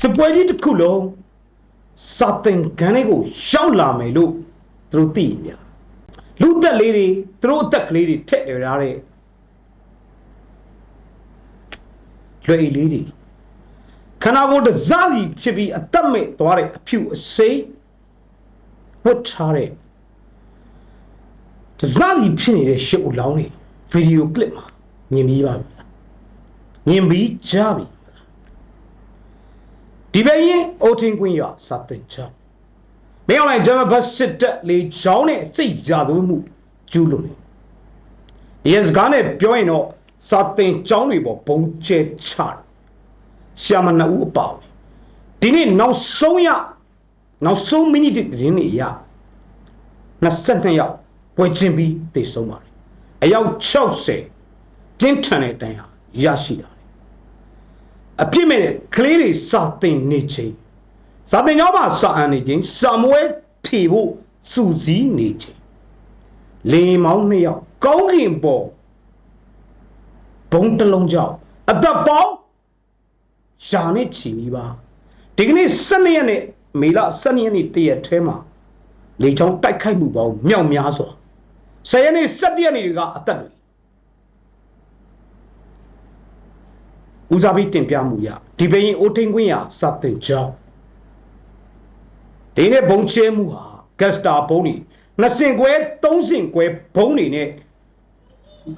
စပွဲကြီးတစ်ခုလုံးစာတင်ကန်းလေးကိုရောက်လာမယ်လို့သူတို့သိရလူသက်လေးတွေသူတို့အသက်ကလေးတွေထက်ရထားတဲ့လွယ်အိတ်လေးတွေခန္ဓာကိုယ်တစ်စားစီဖြစ်ပြီးအသက်မဲ့သွားတဲ့အဖြူအစိမ်းဝတ်ထားတဲ့တစ်စားစီဖြစ်နေတဲ့ရှစ်ဦးလောင်းတွေဗီဒီယိုကလစ်မှာမြင်ပြီးပါပြီမြင်ပြီးကြားပြီ ဒီပဲရင်အိုထင်းကွင်းရစာတင်ချောင်းမင်းအောင်လိုက်ဂျမဘတ်စစ်တက်လေချောင်းနဲ့စိတ်ရာသမှုကျူးလို့နေရဲစကားနဲ့ပြောရင်တော့စာတင်ချောင်းတွေပေါ်ဘုံကျဲချတယ်ရှာမနဦးအပါဝင်ဒီနေ့နောက်ဆုံးရနောက်ဆုံးမိနစ်တည်းနေရ22ရောက်ပွဲချင်းပြီးတည်ဆုံးပါတယ်အယောက်60ပြင်းထန်တဲ့တန်းဟာရရှိတာ အပြစ်မဲ့တဲ့ကလေးတွေစာတင်နေချိန်စာတင်ကြောင်းမှာစာအန်နေချိန်စာမွဲဖြေဖို့စူစည်းနေချိန်လေမောင်းနှစ်ယောက်ကောင်းကင်ပေါ်ဘုံတစ်လုံးကြောင့်အသက်ပေါင်းရှာနဲ့ချီပြီးပါဒီကနေ့12ရက်နဲ့မေလ12ရက်နေ့တရက်ထဲမှာလေချောင်းတိုက်ခိုက်မှုပေါင်းမြောက်များစွာ10ရက်နေ့17ရက်နေ့တွေကအသက်တွေ ဦးစားပေးတင်ပြမှုရဒီပရင်အိုထင်းခွင်းရစတင်ကြောင်းဒီနေ့ဘုံချဲမှုဟာဂက်စတာဘုံတွေနှစ်စင်ကွဲသုံးစင်ကွဲဘုံတွေနဲ့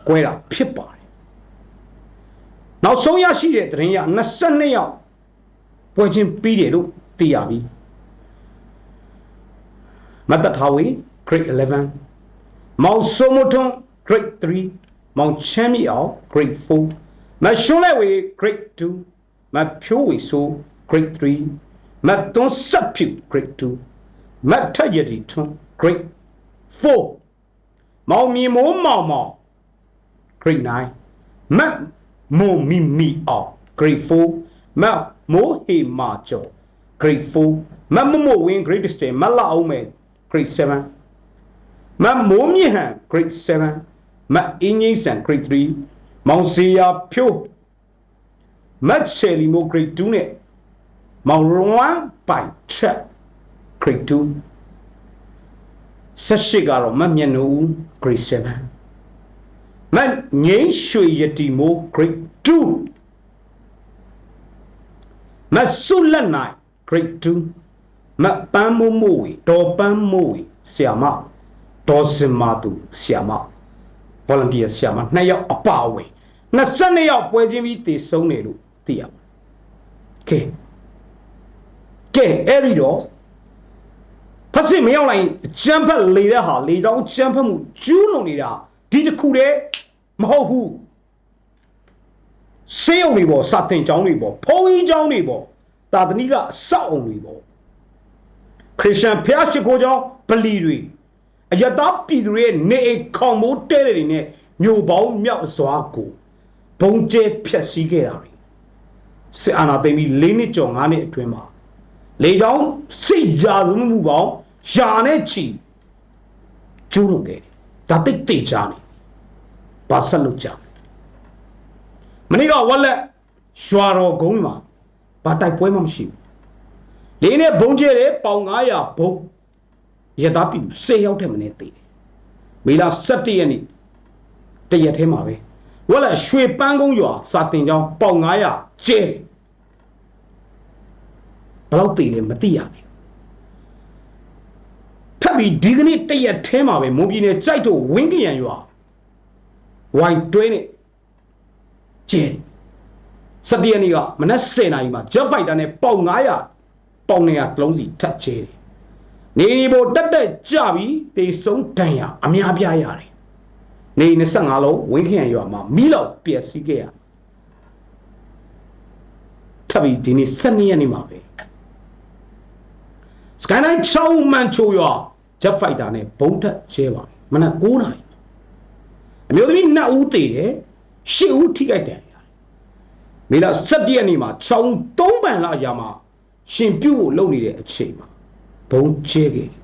ကွဲတာဖြစ်ပါတယ်နောက်ဆုံးရရှိတဲ့သတင်းရ22ရောက်ပွဲချင်းပြီးတယ်လို့သိရပြီမတ်တထာဝေ grade 11မောင်ဆိုမထွန်း grade 3မောင်ချမ်းမြေအောင် grade 4 မရှုံးလဲဝေ grade 2မဖြိုးဝေဆို grade 3မတ်သွန်းဆက်ဖြူ grade 2မတ်ထက်ရတီထွန်း grade 4မောင်မြေမိုးမောင်မောင် grade 9မတ်မိုမီမီအောင် grade 4မတ်မိုးဟေမာကျော် grade 4မတ်မမိုဝင်း grade 10မတ်လာအောင်မယ် grade 7မတ်မိုးမြင့်ဟန် grade 7မတ်အင်းကြီးဆန် grade 3 မောင်စီယာဖြိုးမတ်ချယ်လီမို grade 2နဲ့မောင်ရွမ်ပိုင်ချက် grade 2ဆက်ရှိကတော့မတ်မျက်နှာဦး grade 7မတ်ငိမ့်ရွှေရတီမို grade 2မတ်ဆုလက်နိုင် grade 2မတ်ပန်းမိုးမိုးဝေဒေါ်ပန်းမိုးဝေဆီယာမဒေါ်စင်မာတူဆီယာမ volunteer ဆီယာမနှစ်ယောက်အပါအဝင် 22ယောက်ပွဲချင်းပြီးတည်ဆုံးတယ်လို့သိရပါတယ်ကဲကဲအဲ့ဒီတော့ဖက်စစ်မရောက်လိုက်ကျန်းဖက်လေတဲ့ဟာလေတောင်းကျန်းဖက်မှုကျူးလွန်နေတာဒီတစ်ခုတည်းမဟုတ်ဘူးစေယုံတွေပေါ့စာတင်ကျောင်းတွေပေါ့ဖုံးကြီးကျောင်းတွေပေါ့တာသနီကအဆောက်အုံတွေပေါ့ခရစ်ယာန်ဖျားရှိခိုးကျောင်းဗလီတွေအယတာပြည်သူတွေရဲ့နေအိမ်ခေါင်မိုးတဲတွေနဲ့မြို့ပေါင်းမြောက်စွာကို ဘုံကျဲဖျက်ဆီးခဲ့တာတွေစစ်အာဏာသိမ်းပြီး၄နှစ်ကျော်၅နှစ်အတွင်းမှာလေကြောင်းစိတ်ရာဇမှုပေါင်းယာနဲ့ချီကျူးလွန်ခဲ့တယ်ဒါတိတ်တိတ်ချာနေဘာဆက်လုပ်ကြမနေ့ကဝက်လက်ရွာတော်ကုန်းမှာဘာတိုက်ပွဲမှမရှိဘူးလေးနဲ့ဘုံကျဲတယ်ပေါင်900ဘုံရသားပြီ10ရောက်တဲ့မနေ့သေးတယ်မေလာ17ရက်နေ့တရက်ထဲမှာပဲ ဝက်လက်ရွှေပန်းကုန်းရွာစာတင်ကျောင်းပေါင်900ကျဲဘယ်တော့တည်လဲမသိရဘူးထပ်ပြီးဒီကနေ့တရက်ထဲမှာပဲမွန်ပြည်နယ်ကြိုက်တော့ဝင်းကရန်ရွာဝိုင်တွဲနဲ့ကျဲစတရနေ့ကမနက်10:00နာရီမှာ Jet Fighter နဲ့ပေါင်900ပေါင်900တလုံးစီထပ်ကျဲတယ်နေနေပေါ်တက်တက်ကြပြီးတေဆုံးတန်ရအများပြားရတယ် နေ25လုံးဝင်းခရန်ရွာမှာမီးလောက်ပျက်စီးခဲ့ရထပ်ပြီးဒီနေ့12ရက်နေ့မှာပဲစကိုင်းတိုင်း6မန်ချိုရွာ Jet Fighter နဲ့ဘုံထက်ကျဲပါမနက်9နာရီအမျိုးသမီး2ဦးသေတယ်10ဦးထိခိုက်တယ်မေလ17ရက်နေ့မှာချောင်း3ပန်လာရာမှာရှင်ပြုတ်ကိုလုံနေတဲ့အချိန်မှာဘုံကျဲခဲ့တယ်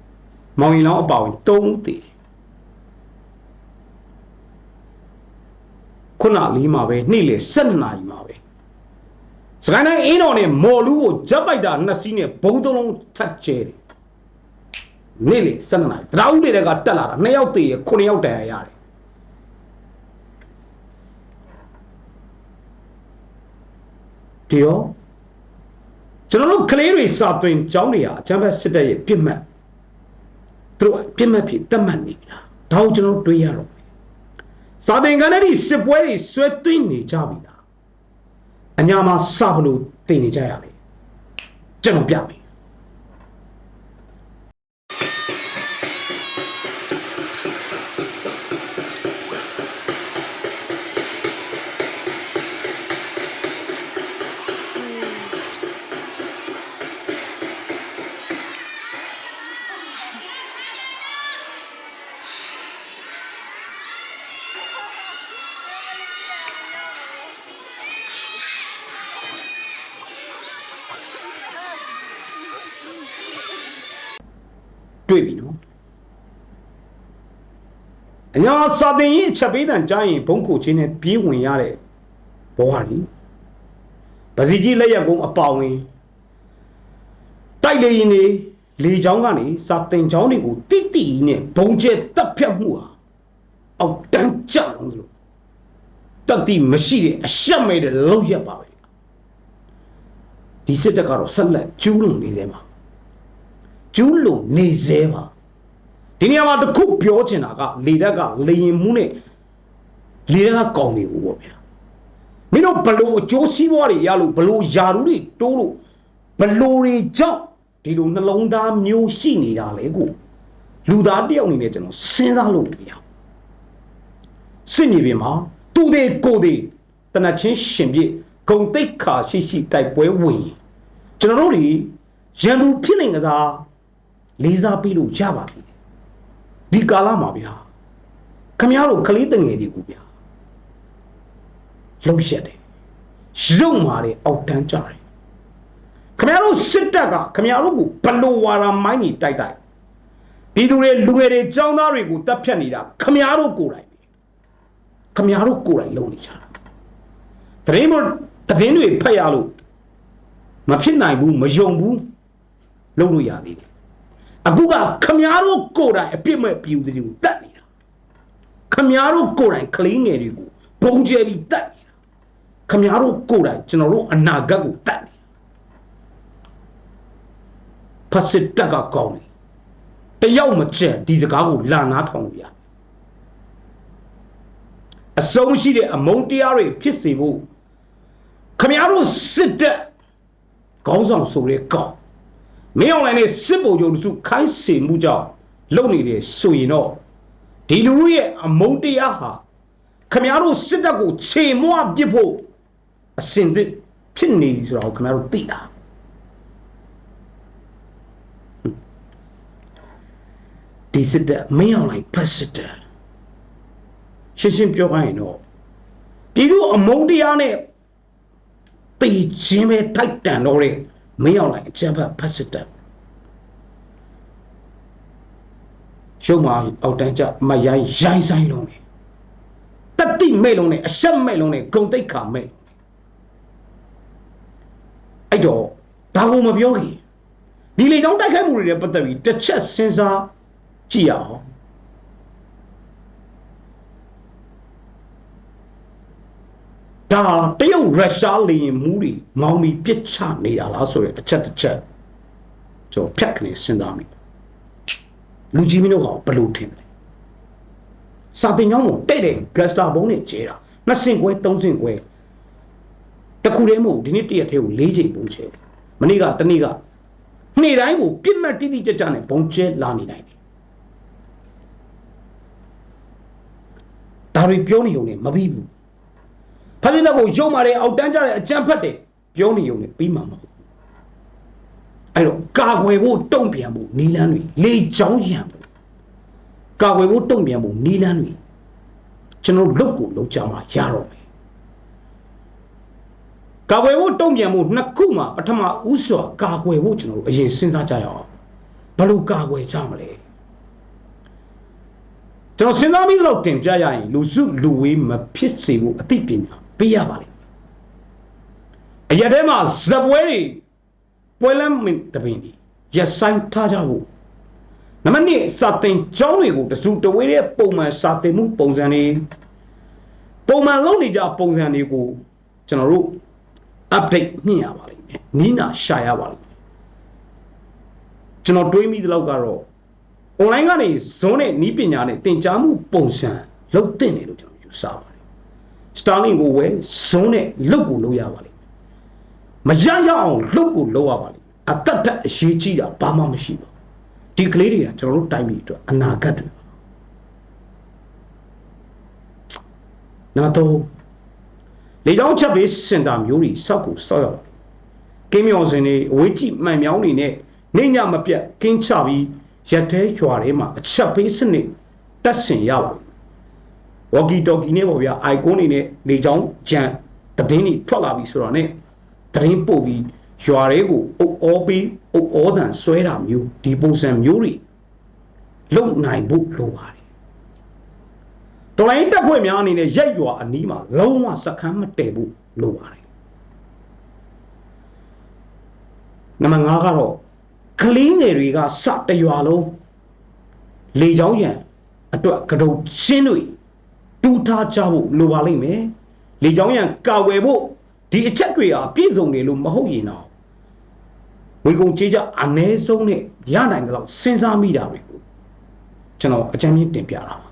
။မောင်ရင်လောင်းအပါဝင်3တည် ခုနလေးမှာပဲနေ့လေ7နာရီမှာပဲစကိုင်းတိုင်းအင်းတော်နဲ့မော်လူကိုဂျက်ပိုက်တာနှစ်စီးနဲ့ဘုံသုံးလုံးထတ်ကျဲတယ်နေ့လေ7နာရီတရာဦးတွေကတက်လာတာ2ယောက်သေးရ9ယောက်တန်ရရတယ်ဒီရောကျွန်တော်တို့ကလေးတွေစာသွင်းကျောင်းတွေဟာအချမ်းဘက်စစ်တပ်ရဲ့ပြစ်မှတ်သူတို့ပြစ်မှတ်ဖြစ်တတ်မှတ်နေပြီလားဒါကိုကျွန်တော်တို့တွေးရတော့မယ် စာသင်ခန်းထဲဒီစစ်ပွဲတွေဆွဲသွင်းနေကြပြီလားအညာမှာစဘလို့တင်နေကြရလေကျွန်တော်ပြမယ် တွေ့ပြီနော်အညာစာသင်ရေးအချက်ပေးတန်ကြားရင်ဘုံခုချင်းနဲ့ပြေးဝင်ရတဲ့ဘဝကြီးပစီကြီးလက်ရက်ကုန်းအပေါဝင်တိုက်လေရင်နေလေချောင်းကနေစာသင်ချောင်းတွေကိုတိတိနဲ့ဘုံကျဲတက်ဖြတ်မှုဟာအောက်တန်းကြအောင်လို့တက်တိမရှိတဲ့အရှက်မဲ့တဲ့လောက်ရက်ပါပဲဒီစစ်တပ်ကတော့ဆက်လက်ကျူးလွန်နေသေးပါ ကျူးလွန်နေသေးပါဒီနေရာမှာတစ်ခုပြောချင်တာကလေတက်ကလေရင်မှုနဲ့လေတက်ကကောင်းနေဘူးပေါ့ဗျာမင်းတို့ဘလို့အကျိုးစီးပွားတွေရလို့ဘလို့ယာရုတွေတိုးလို့ဘလို့တွေကြောင့်ဒီလိုနှလုံးသားမျိုးရှိနေတာလေကိုလူသားတယောက်အနေနဲ့ကျွန်တော်စဉ်းစားလို့မရဘူးစစ်မြေပြင်မှာသူတွေကိုယ်တွေတနတ်ချင်းရှင်ပြည့်ဂုံတိတ်ခါရှိရှိတိုက်ပွဲဝင်ရင်ကျွန်တော်တို့တွေရန်သူဖြစ်နေကြစား လေးစားပြီးလို့ရပါပြီဒီကာလမှာဗျာခမရတို့ကလေးတငယ်တွေကိုဗျာလှုပ်ရက်တယ်ရုံမာတယ်အောက်တန်းကြတယ်ခမရတို့စစ်တပ်ကခမရတို့ကိုဘလိုဝါရာမိုင်းကြီးတိုက်တိုက်ပြည်သူတွေလူငယ်တွေចောင်းသားတွေကိုတပ်ဖြတ်နေတာခမရတို့ကိုယ်တိုင်ပဲခမရတို့ကိုယ်တိုင်လုပ်နေကြတာတရင်မတရင်တွေဖတ်ရလို့မဖြစ်နိုင်ဘူးမယုံဘူးလုပ်လို့ရသေးတယ် အခုကခမားတို့ကိုယ်တိုင်အပြစ်မဲ့ပြည်သူတွေကိုတတ်နေတာခမားတို့ကိုယ်တိုင်ကလေးငယ်တွေကိုဘုံကျဲပြီးတတ်နေတာခမားတို့ကိုယ်တိုင်ကျွန်တော်တို့အနာဂတ်ကိုတတ်နေတာဖတ်စစ်တက်ကကောင်းတယ်တယောက်မကျက်ဒီစကားကိုလာနာထောင်လို့ရအဆုံးရှိတဲ့အမုန်းတရားတွေဖြစ်စေဖို့ခမားတို့စစ်တပ်ခေါင်းဆောင်ဆိုတဲ့ကောင်း မင်းအောင်လိုင်းနဲ့စစ်ဗိုလ်ချုပ်စုခိုင်းစေမှုကြောင့်လုံနေတယ်ဆိုရင်တော့ဒီလူတို့ရဲ့အမုန်းတရားဟာခမရတို့စစ်တပ်ကိုခြေမွပစ်ဖို့အစင်သစ်ဖြစ်နေပြီဆိုတော့ခမရတို့သိတာဒီစစ်တပ်မင်းအောင်လိုင်းဖက်စစ်တပ်ရှင်းရှင်းပြောခိုင်းရင်တော့ပြည်သူအမုန်းတရားနဲ့တေချင်းပဲထိုက်တန်တော့တဲ့ မင်းအောင်လိုက်အကြမ်းဖက်ဖက်စစ်တပ်ရုံမာအောက်တန်းကျမရိုင်းရိုင်းဆိုင်လုံးနေတတိမဲ့လုံးနဲ့အဆက်မဲ့လုံးနဲ့ဂုံတိတ်ခါမဲ့အဲ့တော့ဒါကိုမပြောခင်ဒီလေကြောင်းတိုက်ခိုက်မှုတွေနဲ့ပတ်သက်ပြီးတစ်ချက်စဉ်းစားကြည့်ရအောင် ဒါတရုတ်ရုရှားလေရင်မူးတွေမောင်းပြီးပြစ်ချနေတာလားဆိုတဲ့အချက်တစ်ချက်ကျွန်တော်ဖြတ်ခနေစဉ်းစားမိလူကြီးမင်းတို့ကဘယ်လိုထင်လဲစာတင်ကြောင်းကိုတဲ့တဲ့ဂတ်စတာဘုံနဲ့ကျဲတာနှစ်ဆင့်ခွဲသုံးဆင့်ခွဲတခုတည်းမဟုတ်ဒီနေ့တရက်ထဲကို၄ချိန်ပုံချဲမနေ့ကတနေ့ကနေ့တိုင်းကိုပြစ်မှတ်တိတိကျကျနဲ့ဘုံကျဲလာနေနိုင်တယ်ဒါတွေပြောနေုံနဲ့မပြီးဘူး ဖခင်တဲ့ကိုယုံမာတယ်အောက်တန်းကြတယ်အကြမ်းဖက်တယ်ပြောနေုံနဲ့ပြီးမှာမဟုတ်အဲ့တော့ကာကွယ်ဖို့တုံ့ပြန်ဖို့နီလန်းတွေလေချောင်းရံဖို့ကာကွယ်ဖို့တုံ့ပြန်ဖို့နီလန်းတွေကျွန်တော်လုတ်ကိုလုတ်ကြမှာရတော့မယ်ကာကွယ်ဖို့တုံ့ပြန်ဖို့နှစ်ခုမှာပထမဥစွာကာကွယ်ဖို့ကျွန်တော်တို့အရင်စဉ်းစားကြရအောင်ဘယ်လိုကာကွယ်ကြမလဲကျွန်တော်စဉ်းစားပြီးတော့တင်ပြရရင်လူစုလူဝေးမဖြစ်စေဖို့အသိပညာ ပေးရပါလိမ့်မယ်အရက်ထဲမှာဇပွဲတွေပွဲလမ်းမင်းတပင်တွေရက်ဆိုင်ထားကြဖို့နံပါတ်1စာတင်ကျောင်းတွေကိုတစုတဝေးတဲ့ပုံမှန်စာတင်မှုပုံစံတွေပုံမှန်လုပ်နေကြပုံစံတွေကိုကျွန်တော်တို့ update ညှင့်ရပါလိမ့်မယ်နီးနာရှာရပါလိမ့်မယ်ကျွန်တော်တွေးမိသလောက်ကတော့ online ကနေဇွန်းနဲ့နီးပညာနဲ့သင်ကြားမှုပုံစံလုပ်တင်တယ်လို့ကျွန်တော်ယူဆပါတယ် Starlink ကိုဝယ်ဇွန်းနဲ့လုတ်ကိုလုပ်ရပါလိမ့်မယ်မရရအောင်လုတ်ကိုလုပ်ရပါလိမ့်မယ်အသက်တက်အရေးကြီးတာဘာမှမရှိပါဘူးဒီကလေးတွေကကျွန်တော်တို့တိုင်းပြည်အတွက်အနာဂတ်တွေပါနံပါတ်3လေကြောင်းချက်ပေးစင်တာမျိုးတွေစောက်ကိုစောက်ရပါကင်းမြောင်စင်တွေအဝေးကြည့်မှန်မြောင်းတွေနဲ့နေညမပြတ်ကင်းချပြီးရက်သေးကြွားတွေမှာအချက်ပေးစနစ်တက်ဆင်ရပါ ဝေါ်ကီတော်ကီနဲ့ပေါ့ဗျာအိုင်ကွန်းတွေနဲ့လေချောင်းကြံတည်င်းတွေထွက်လာပြီဆိုတော့ ਨੇ တည်င်းပို့ပြီးရွာတွေကိုအုပ်အောပြီးအုပ်အောတန်ဆွဲတာမျိုးဒီပုံစံမျိုးတွေလုံနိုင်ဖို့လိုပါတယ်တော်လိုင်းတက်ဖွဲ့များအနေနဲ့ရိုက်ရွာအနီးမှာလုံးဝစခန်းမတည်ဖို့လိုပါတယ်နံပါတ်5ကတော့ကလင်းငယ်တွေကစတရွာလုံးလေချောင်းရံအတွက်ကတုံရှင်းတွေ တူထားကြဖို့လိုပါလိမ့်မယ်လေချောင်းရံကာဝယ်ဖို့ဒီအချက်တွေဟာပြည့်စုံတယ်လို့မဟုတ်ရင်တော့ဝေကုံကြေးကြအ ਨੇ ဆုံးနဲ့ရနိုင်တဲ့လောက်စဉ်းစားမိတာတွေကိုကျွန်တော်အကြမ်းမြင့်တင်ပြတာပါ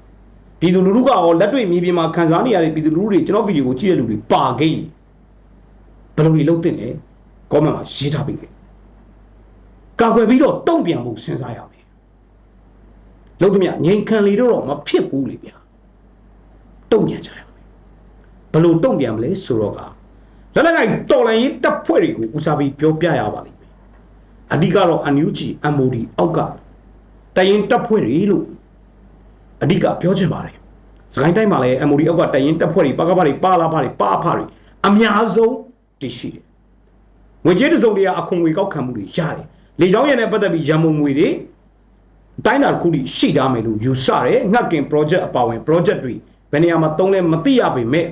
ပြည်သူလူထုကရောလက်တွေ့မြေပြင်မှာခံစားနေရတဲ့ပြည်သူလူထုတွေကျွန်တော်ဗီဒီယိုကိုကြည့်တဲ့လူတွေပါခဲ့ရင်ဘယ်လိုတွေလုပ်သင့်လဲကောမန့်မှာရေးထားပေးခဲ့ကာကွယ်ပြီးတော့တုံ့ပြန်ဖို့စဉ်းစားရမယ်လုံးသမျှငြိမ်ခံလေတော့မဖြစ်ဘူးလေဗျာ တုံ့ပြန်ကြရမယ်ဘယ်လိုတုံ့ပြန်မလဲဆိုတော့ကလက်လက်ကိုင်တော်လန်ရေးတပ်ဖွဲ့တွေကိုဦးစားပြီးပြောပြရပါလိမ့်မယ်အဓိကတော့ NUG MOD အောက်ကတရင်တပ်ဖွဲ့တွေလို့အဓိကပြောချင်ပါတယ်စကိုင်းတိုင်းမှာလည်း MOD အောက်ကတရင်တပ်ဖွဲ့တွေပါကပါတွေပါလာပါတွေပါအဖတွေအများဆုံးတည်ရှိတယ်ငွေကြေးတစုံတရာအခွန်ငွေကောက်ခံမှုတွေရတယ်လေကြောင်းရည်နဲ့ပတ်သက်ပြီးရန်ပုံငွေတွေတိုင်းတာတစ်ခုထိရှိထားမယ်လို့ယူဆတယ်ငှက်ကင် project အပါဝင် project တွေ ဘယ်နေရာမှာတုံးလဲမသိရပေမဲ့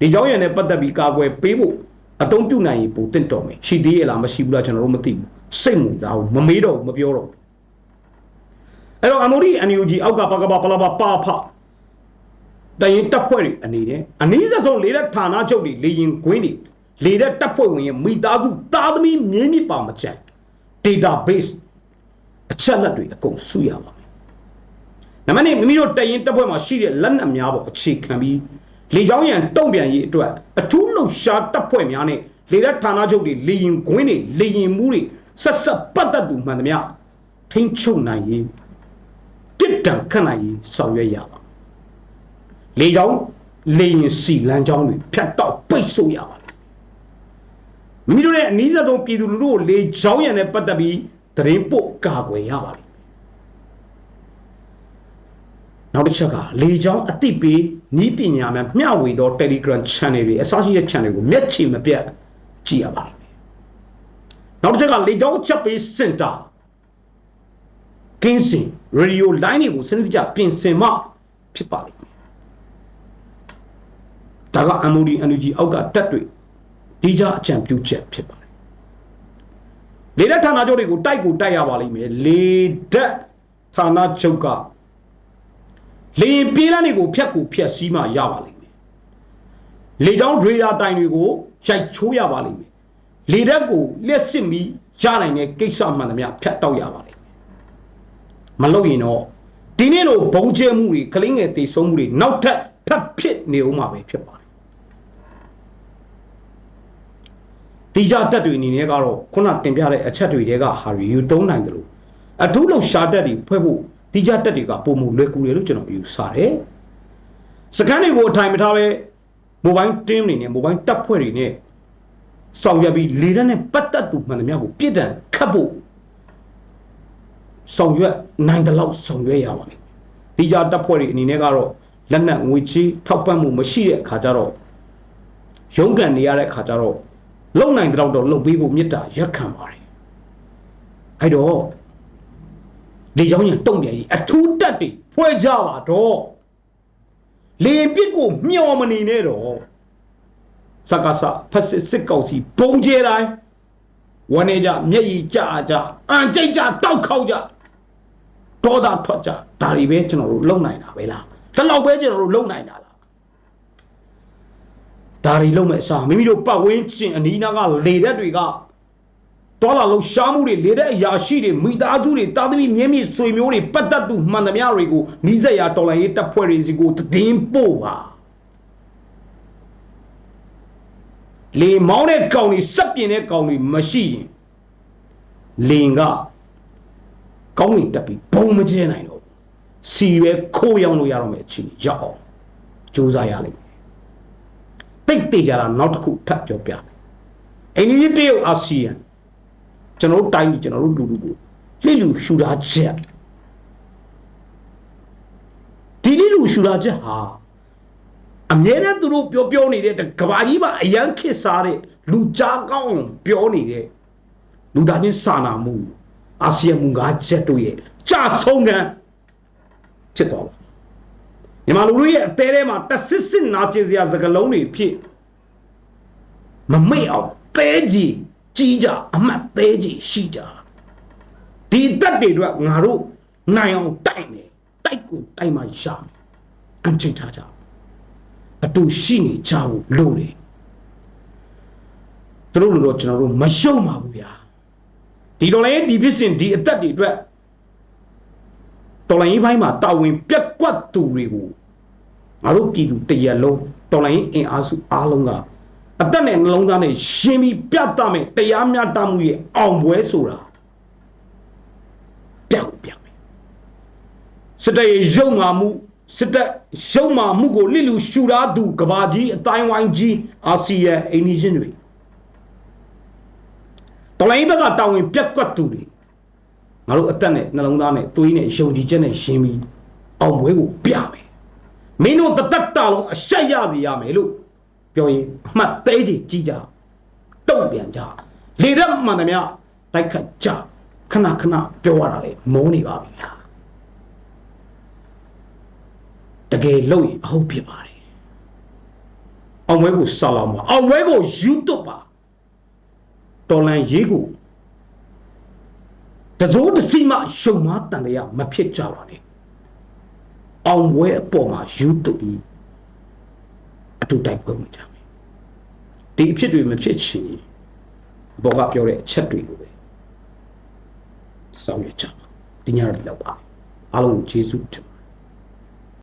လေကြောင်းရည်နဲ့ပတ်သက်ပြီးကာကွယ်ပေးဖို့အတုံးပြုနိုင်ရင်ပိုတင့်တော်မယ်ရှိသေးရဲ့လားမရှိဘူးလားကျွန်တော်တို့မသိဘူးစိတ်ဝင်စားဘူးမမေးတော့ဘူးမပြောတော့ဘူးအဲ့တော့ MOD NUG အောက်ကပကပပလာပပါဖတရင်တပ်ဖွဲ့တွေအနေနဲ့အနည်းဆုံးလေတဲ့ဌာနချုပ်တွေလေရင်ကွင်းတွေလေတဲ့တပ်ဖွဲ့ဝင်ရဲ့မိသားစုသားသမီးမြင်းမြစ်ပါမချန် database အချက်လက်တွေအကုန်စုရပါမယ်။ နံပါတ်1မိမိတို့တရင်တပ်ဖွဲ့မှာရှိတဲ့လက်နက်များပေါ်အခြေခံပြီးလေကြောင်းရန်တုံ့ပြန်ရေးအတွက်အထူးလှုပ်ရှားတပ်ဖွဲ့များနဲ့လေလက်ဌာနချုပ်တွေလေရင်ကွင်းတွေလေရင်မှုတွေဆက်ဆက်ပတ်သက်သူမှန်သမျှထိန်းချုပ်နိုင်ရေးတစ်တန်ခန့်နိုင်ရေးဆောင်ရွက်ရပါလေကြောင်းလေရင်စီလမ်းကြောင်းတွေဖြတ်တော့ပိတ်ဆို့ရပါမိမိတို့ရဲ့အနည်းဆုံးပြည်သူလူထုကိုလေချောင်းရံနဲ့ပတ်သက်ပြီးသတင်းပို့ကာကွယ်ရပါလိမ့်မယ် နောက်တစ်ချက်ကလေချောင်းအသိပေးဤပညာများမျှဝေသော Telegram channel တွေအစရှိတဲ့ channel ကိုမျက်ခြေမပြတ်ကြည့်ရပါလိမ့်မယ်နောက်တစ်ချက်ကလေချောင်းချက်ပေးစင်တာကင်းစင် radio line တွေကိုစနစ်တကျပြင်ဆင်မှဖြစ်ပါလိမ့်မယ်ဒါက MOD energy အောက်ကတက်တွေဒီကြအကြံပြုချက်ဖြစ်ပါတယ်လေတပ်ဌာနချုပ်တွေကိုတိုက်ကိုတိုက်ရပါလိမ့်မယ်လေတပ်ဌာနချုပ်က လေပြေးလန်းတွေကိုဖြတ်ကိုဖြတ်စီးမှရပါလိမ့်မယ်လေကြောင်းရေဒါတိုင်တွေကိုရိုက်ချိုးရပါလိမ့်မယ်လေတပ်ကိုလက်စစ်ပြီးရနိုင်တဲ့ကိစ္စမှန်သမျှဖြတ်တောက်ရပါလိမ့်မယ်မလုပ်ရင်တော့ဒီနေ့လိုဘုံကျဲမှုတွေကလင်းငယ်တေဆုံးမှုတွေနောက်ထပ်ထပ်ဖြစ်နေဦးမှာပဲဖြစ်ပါတယ်တိကျတက်တွေအနေနဲ့ကတော့ခုနတင်ပြတဲ့အချက်တွေတဲကဟာတွေယူသုံးနိုင်တယ်လို့အထူးလုံရှာတက်တွေဖွဲ့ဖို့ တိကျတက်တွေကပုံမှုလွယ်ကူတယ်လို့ကျွန်တော်ယူဆတယ်စကန်တွေကိုအထိုင်မထားပဲမိုဘိုင်းတင်းတွေနဲ့မိုဘိုင်းတပ်ဖွဲ့တွေနဲ့ဆောင်ရွက်ပြီးလေရက်နဲ့ပတ်သက်သူမှန်သမျှကိုပြစ်ဒဏ်ခတ်ဖို့ဆောင်ရွက်နိုင်တဲ့လောက်ဆောင်ရွက်ရပါမယ်တိကျတပ်ဖွဲ့တွေအနေနဲ့ကတော့လက်နက်ငွေချေးထောက်ပံ့မှုမရှိတဲ့အခါကျတော့ရုံးကန်နေရတဲ့အခါကျတော့လုံနိုင်တဲ့တော့တော့လုံပေးဖို့မေတ္တာရက်ခံပါတယ်အဲ့တော့ လေကြောင်းရံတုံ့ပြန်ကြီးအထူးတက်တွေဖွဲ့ကြပါတော့လေပစ်ကိုမျောမနေနဲ့တော့စကားစဖက်စစ်စစ်ကောင်စီဘုံကျဲတိုင်းဝနေကြမျက်ရည်ကြကြအန်ကြိတ်ကြတောက်ခေါက်ကြဒေါသထွက်ကြဒါတွေပဲကျွန်တော်တို့လုံနိုင်တာပဲလားဒီလောက်ပဲကျွန်တော်တို့လုံနိုင်တာလားဒါတွေလုံမဲ့အစားမိမိတို့ပတ်ဝန်းကျင်အနီးနားကလေတက်တွေက တော်လာလုံးရှားမှုတွေလေတဲ့အရာရှိတွေမိသားစုတွေတာသမီမြင်းမြဆွေမျိုးတွေပတ်သက်သူမှန်သမျှတွေကိုနီးစက်ရာတော်လိုင်းရေးတပ်ဖွဲ့တွေစီကိုတည်င်းပို့ပါလေမောင်းတဲ့ကောင်တွေစက်ပြင်းတဲ့ကောင်တွေမရှိရင်လင်ကကောင်းကင်တက်ပြီးဘုံမကျဲနိုင်တော့ဘူးစီပဲခိုးရောင်းလို့ရတော့မယ်အချိန်ကြီးရောက်အောင်စူးစမ်းရလိမ့်မယ်တိတ်တေကြတာနောက်တစ်ခုထပ်ပြောပြမယ်အိန္ဒိယတရုတ်အာဆီယံ ကျွန်တော်တို့တိုင်းပြည်ကျွန်တော်တို့လူလူကိုလိလူရှူတာချက်ဒီလိလူရှူတာချက်ဟာအမြဲတမ်းသူတို့ပြောပြောနေတဲ့ကဘာကြီးမှာအရန်ခစ်စားတဲ့လူကြားကောင်းအောင်ပြောနေတဲ့လူသားချင်းစာနာမှုအာဆီယံမူငါချက်တို့ရဲ့ကြဆုံးကံဖြစ်သွားပါမြန်မာလူတို့ရဲ့အသေးထဲမှာတဆစ်စစ်နာကျင်စရာစကလုံးတွေဖြစ်မမိတ်အောင်တဲကြီး ကြီးကြအမှတ်သေးကြီးရှိကြဒီအသက်တွေတော့ငါတို့နိုင်အောင်တိုက်နေတိုက်ကိုတိုက်မှရမယ်အန်ချိတ်ထားကြအတူရှိနေကြဖို့လိုတယ်သူတို့လိုတော့ကျွန်တော်တို့မရှုံပါဘူးဗျာဒီတော့လေဒီဖြစ်စဉ်ဒီအသက်တွေအတွက်တော်လိုင်းဘိုင်းမှာတာဝန်ပြက်ကွက်သူတွေကိုငါတို့ပြည်သူတရက်လုံးတော်လိုင်းအင်အားစုအားလုံးက အသက်နဲ့နှလုံးသားနဲ့ရှင်းပြီးပြတ်တမယ်တရားမျှတမှုရဲ့အောင်ပွဲဆိုတာပြောက်ပြောက်မယ်စစ်တပ်ရဲ့ရုံမာမှုစစ်တပ်ရုံမာမှုကိုလိလူရှူရာသူကဘာကြီးအတိုင်းဝိုင်းကြီးအာဆီယံအိန္ဒိယတွေတော်လိုင်းဘက်ကတာဝန်ပြက်ကွက်သူတွေငါတို့အသက်နဲ့နှလုံးသားနဲ့သွေးနဲ့ယုံကြည်ချက်နဲ့ရှင်းပြီးအောင်ပွဲကိုပြမယ်မင်းတို့တသက်တာလုံးအဆက်ရစီရမယ်လို့ ပြောရင်အမှတ်သေးကြီးကြီးကြတုံ့ပြန်ကြလေရက်မှန်သမျှတိုက်ခတ်ကြခဏခဏပြောရတာလေမုန်းနေပါပြီဗျာတကယ်လို့ရင်အဟုတ်ဖြစ်ပါတယ်အောင်ပွဲကိုဆောက်အောင်ပါအောင်ပွဲကိုယူသွတ်ပါတော်လန်ရေးကိုတစိုးတစီမရှုံမတန်တရားမဖြစ်ကြပါနဲ့အောင်ပွဲအပေါ်မှာယူသွတ်ပြီး အတူတိုက်ပွဲဝင်ကြမယ်ဒီအဖြစ်တွေမဖြစ်ချင်ဘောကပြောတဲ့အချက်တွေကိုပဲစောင့်ရကြပါဒီညတော့ဒီလောက်ပါအားလုံးကိုကျေးဇူးတင်